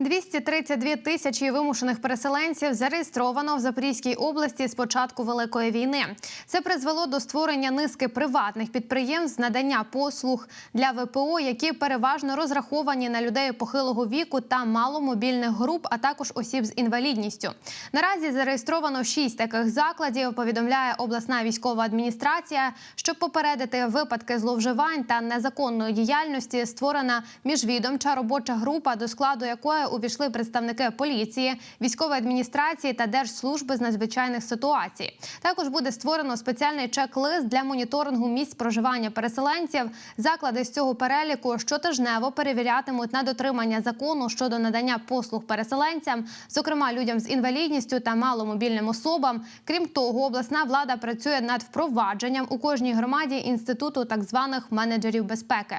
232 тисячі вимушених переселенців зареєстровано в Запорізькій області з початку великої війни. Це призвело до створення низки приватних підприємств з надання послуг для ВПО, які переважно розраховані на людей похилого віку та маломобільних груп, а також осіб з інвалідністю. Наразі зареєстровано шість таких закладів. Повідомляє обласна військова адміністрація. Щоб попередити випадки зловживань та незаконної діяльності, створена міжвідомча робоча група, до складу якої увійшли представники поліції, військової адміністрації та держслужби з надзвичайних ситуацій. Також буде створено спеціальний чек-лист для моніторингу місць проживання переселенців. Заклади з цього переліку щотижнево перевірятимуть на дотримання закону щодо надання послуг переселенцям, зокрема людям з інвалідністю та маломобільним особам. Крім того, обласна влада працює над впровадженням у кожній громаді інституту так званих менеджерів безпеки.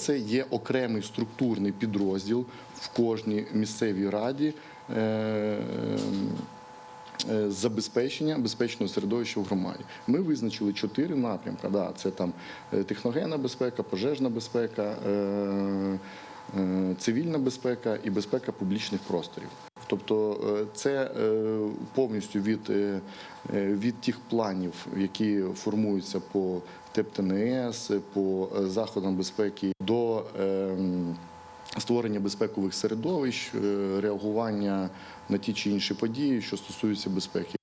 Це є окремий структурний підрозділ в кожній місцевій раді е, е, забезпечення безпечного середовища в громаді. Ми визначили чотири напрямки. Да, це там е, техногенна безпека, пожежна безпека, цивільна безпека і безпека публічних просторів. Тобто е, це е, повністю від, е, від тих планів, які формуються по ТЕП-ТНС, по заходам безпеки до ем, створення безпекових середовищ, реагування на ті чи інші події, що стосуються безпеки.